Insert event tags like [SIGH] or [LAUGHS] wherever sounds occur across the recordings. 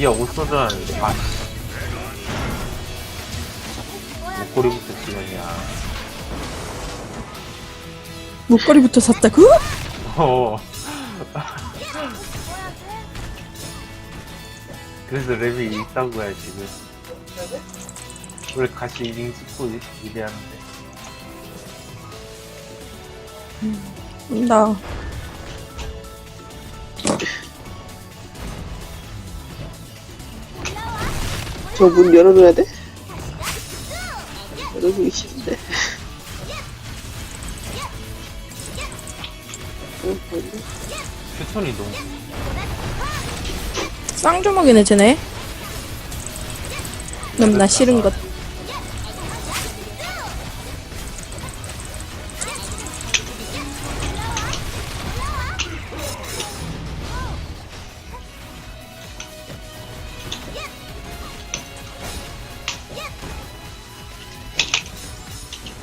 미야 옷 쏟아놨는데 아. 목걸이부터 지원이야 목걸이부터 샀다고? 어. [LAUGHS] 그래서 랩이 있다고 야 지금. 원래 같이 이링 찍고 일하는데. 나 저 문 열어줘야 돼? 열어주기 싫은데. 패턴이 너무 쌍주먹이네 쟤네 그럼 나 싫은 것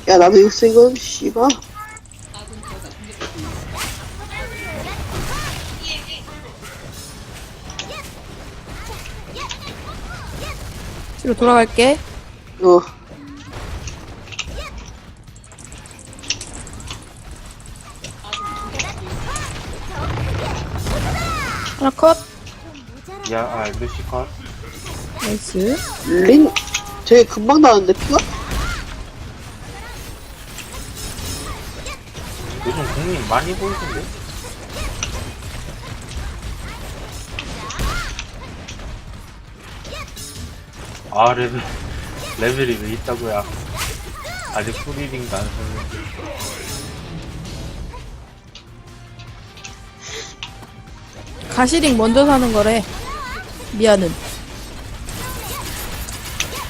야, 나도 건, 씨발. 뒤로 돌아갈게 어, 하나 컷 야, 아, 루시 컷? 나이스 린, 되게 금방 나왔는데, 피가? 국민 많이 보이던데? 아, 레벨, 레벨이 왜 있다고야. 아직 풀리딩도 안 썼는데. 가시링 먼저 사는 거래 미아는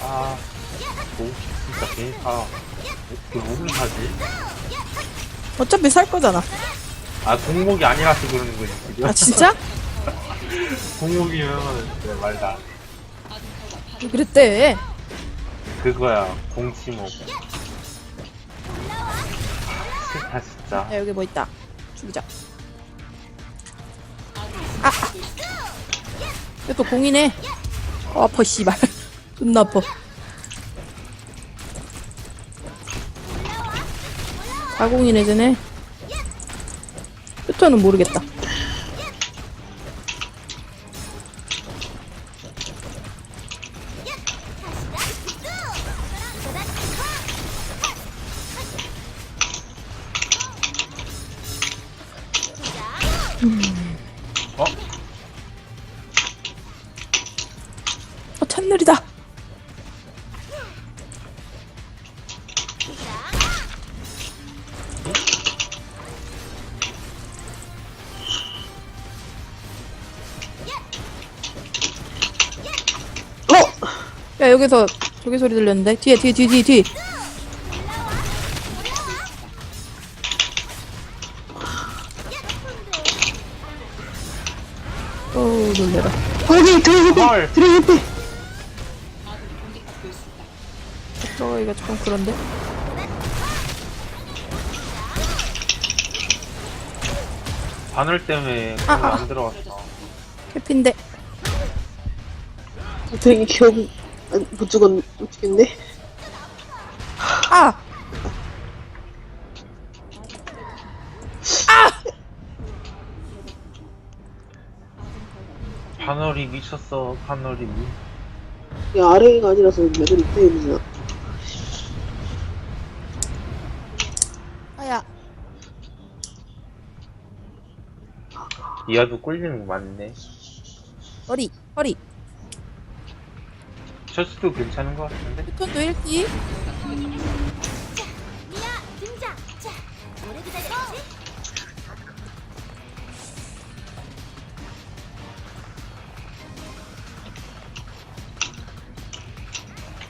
아, 뭐, 진짜 괜히 사. 그 뭐를 사지? 어차피 살 거잖아 아, 공목이 아니라서 그러는 거지. 아 진짜? [LAUGHS] 공목이면 말도 안 해. 왜 그랬대 그거야, 공치목. 싫다, 진짜. 야 여기 뭐 있다 죽이자 아! 이것도 공이네 어 아파 씨발 [LAUGHS] 존나 아파 가공이네 쟤네. 끝터는 모르겠다 야 여기서 저기 소리 들렸는데 뒤에 뒤에 뒤에 뒤에 뒤에 어우 놀래라 거기, 헐. 피! 드래곤 피! 들어가기가 조금 그런데 바늘 때문에 아, 아. 안 들어갔어. 캐피인데 되게 기 억, 안, 못 죽었, 못 죽겠네. 아! 바늘이 미쳤어, 바늘이. 야, 아래가 아니라서 레벨이 때문이야. 아야 이하도 꿀리는 거 맞네. 허리 허리 셔츠도 괜찮은 것 같은데? 패턴도 1기 미야 등장. 자, 오래 기다렸지?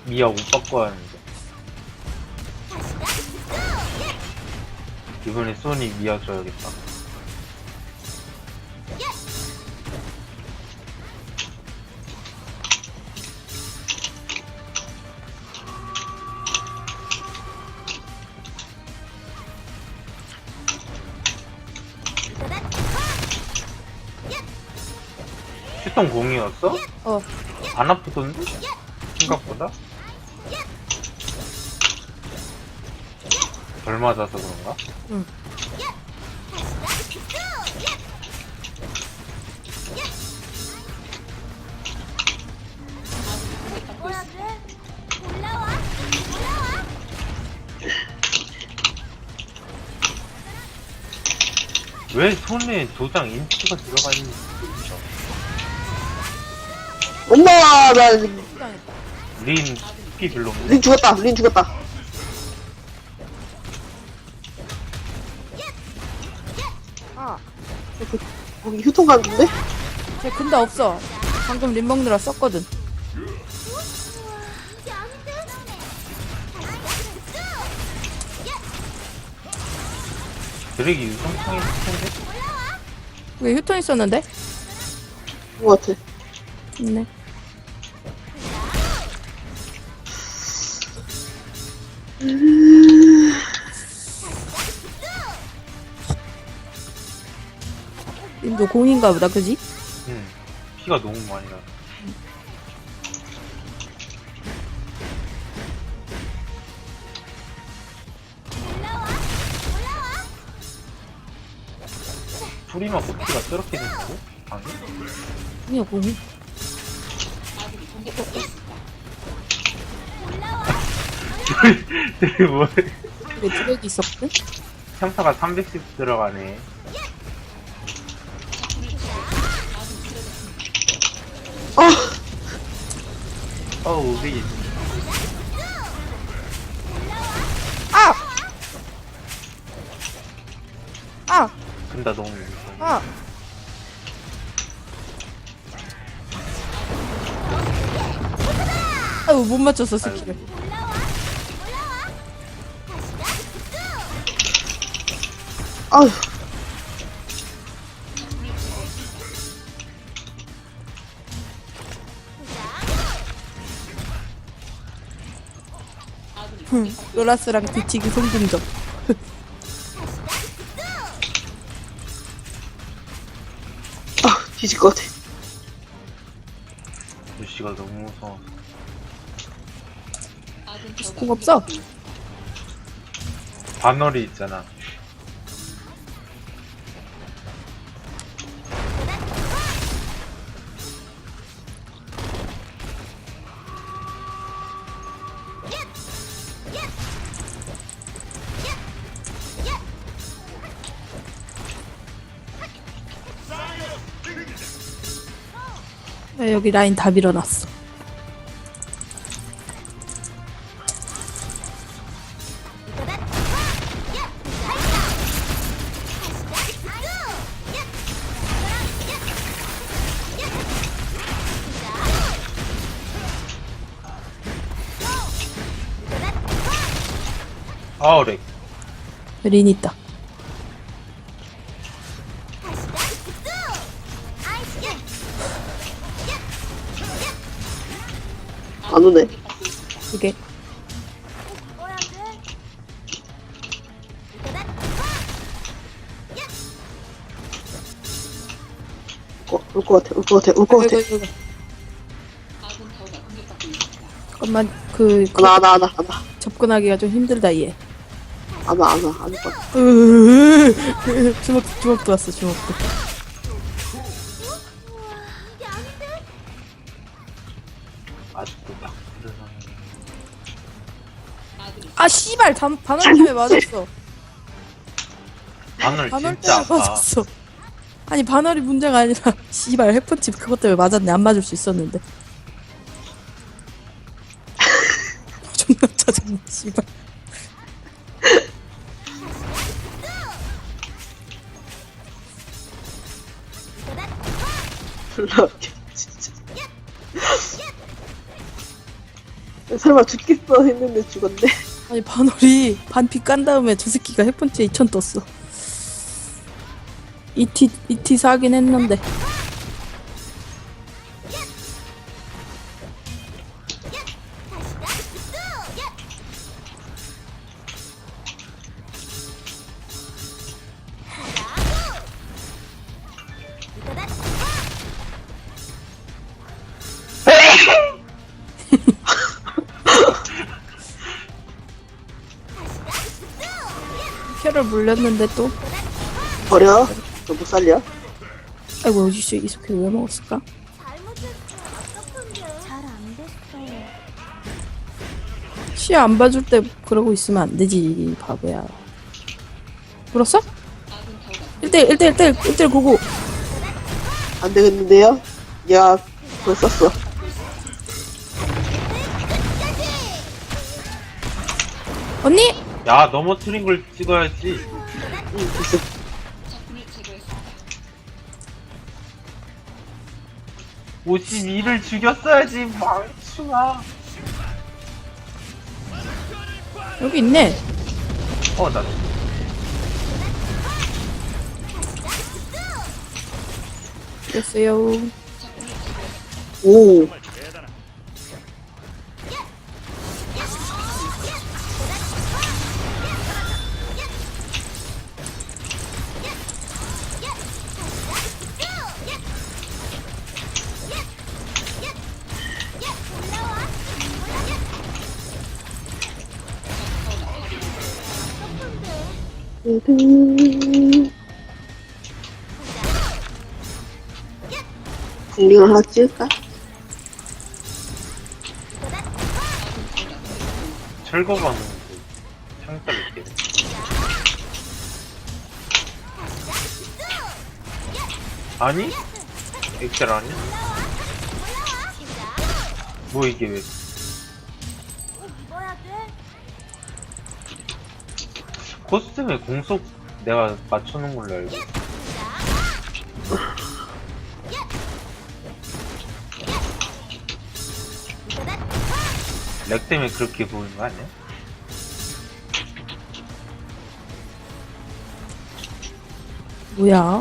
미야 옷 바꿔야 하는데. 이번에 소니 미야 줘야겠다. 휴통 공이었어? 어. 안 아프던데? 생각보다? 덜 맞아서 그런가? 올라와. 왜 손에 도장 인치가 들어가 있는지. 엄마, 나, 린, 피 별로 없네. 린 죽었다, 린 죽었다. 아, 거기 휴통 갔는데? 쟤 근데 없어. 방금 림 먹느라 썼거든. 드랙이 유성창이 텐데? 왜 휴톤 있었는데? 그거 같아. 있네. 님도 공인가 보다, 그지? 응. 피가 너무 많이 나. 풀이만 피가 저렇게 된다고? 아니? 아니야, 공. 되게 뭐 그래, 드랙이 있었거든? 참사가 300씩 들어가네. 어우, 우리 아! 아! 근다 너무. 아! 아유, 못 맞췄어, 스킬을. 아휴. 흠, 로라스랑 뒤치기 성공적. 아, 뒤질 것 같아. 루시가 너무 무서워. 공 없어? 반월이 있잖아. 야, 여기 라인 다 밀어놨어. 아우렉. 린 있다. 안 오네. 이게. 그래? 어, 것 같아, 올것 같아, 올것 같아. 이거. 잠깐만, 그, 그 안 와, 안 와, 안 와, 안 와. 접근하기가 좀 힘들다, 얘. 안 와, 안 와, 같아. 으으으으. 주먹, 주먹도 왔어, 주먹 씨발! 단, 반월 때문에 맞았어. 반월 반월 진짜 때문에 아파. 맞았어. 아니, 반월이 문제가 아니라, [LAUGHS] 씨발, 핵펀치 그것 때문에 맞았네. 안 맞을 수 있었는데. 존나 짜증나, 씨발. 진짜. 설마 죽겠어 했는데 죽었네. 아니, 반월이 반피 깐 다음에 저 새끼가 핵펀치에 2천 떴어. 이티, 이티 사긴 했는데. 물렸는데 또 버려. 너못 살려. 아이고 이씨 이 스킬 왜 먹었을까? 잘못했어. 아깝던데. 잘안 됐어. 시야 안 봐줄 때 그러고 있으면 안 되지 바보야 물었어? 1대1 1대1 1대1 1대1 고고 안 되겠는데요? 야, 그걸 썼어. 언니? 야 넘어뜨린 걸 찍어야지 응, 됐어. 오십 를 죽였어야지 망치마 여기 있네 어나 됐어요 오. 국링을 하나 찍을까? 철거가 는데 창살 있게 아니? 엑셀 아니야? 뭐 이게 왜 코스튬에 공속 내가 맞춰놓은 걸로 알고. 렉 때문에 그렇게 보이는 거 아니야? 뭐야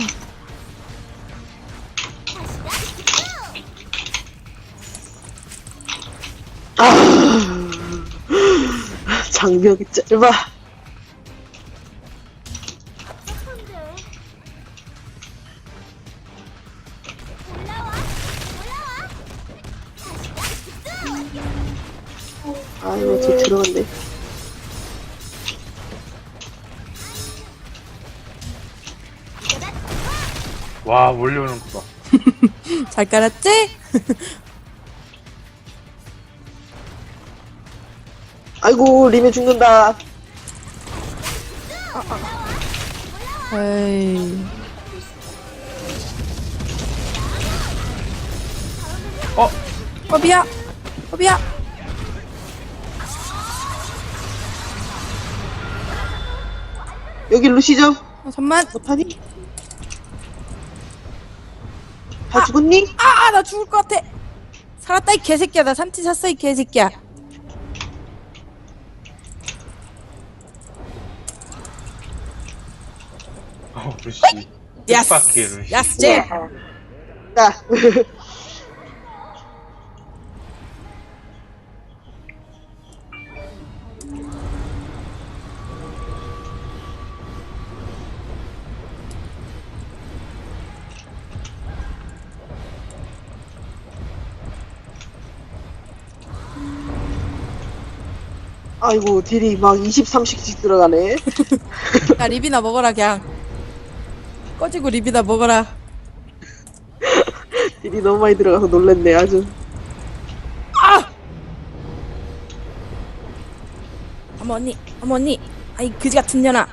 장벽이 짧아. 잘 깔았지? [LAUGHS] 아이고, 리메 죽는다. 에이 어? 어비야 어비야 여기 루시죠? 어, 잠만 못하니? 다 죽었니? 아 나 죽을 것 같아 살았다 이 개새끼야 나 삼티 샀어 이 개새끼야 어 루시. 야스 뜻밖의 루시. 야스 제 나. [LAUGHS] 아이고, 딜이 막 20, 30씩 들어가네. 야 리비나 먹어라 그냥 꺼지고 리비나 먹어라 [LAUGHS] 딜이 너무 많이 들어가서 놀랬네, 아주. 아! 어머 언니 어머 언니 아이 그지 같은 년아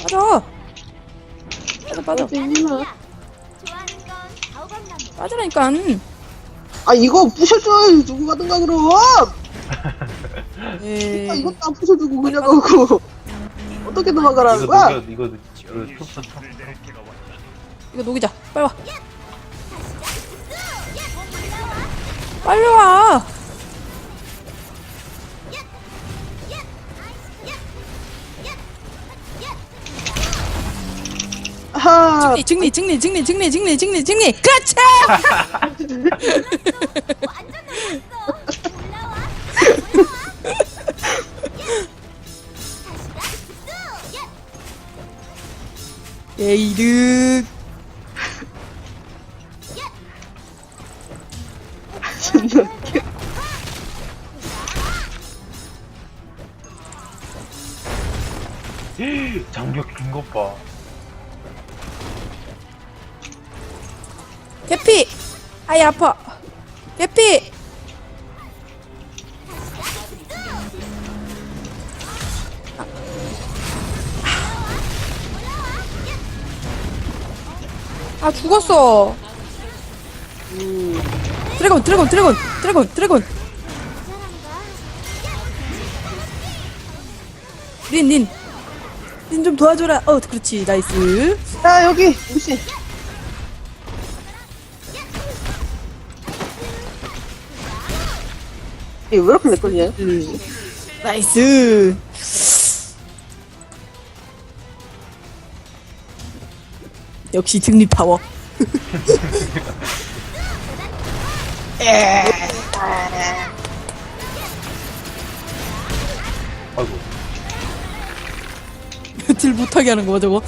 빠져 빠져 빠져 좋아하는 건 다오감나무. 빠져라니까 아, 이거 부셔줘요. 누구 가든가, 그럼. 에이 아, 이것도 안 부셔주고 그냥 가고. 어떻게 도망가라는 이거 거야? 이거 녹여. 이거 톱 톱. 이거 녹이자 빨리 와 빨리 와 아하, 증리 증리 증리 증리 증리 증리 증리 그렇지 [LAUGHS] [LAUGHS] 예이득 존나 웃겨. 장벽 긴 것 봐. 개피! 아이, 아파. 개피! 아, 죽었어. 드래곤, 드래곤, 드래곤, 드래곤, 드래곤. 린, 린. 린 좀 도와줘라. 어, 그렇지. 나이스. 야 여기 루시 이왜 이렇게 내꺼지냐 나이스. 역시 등립 파워. 아이고. 딜 못하게 하는 거야 저거.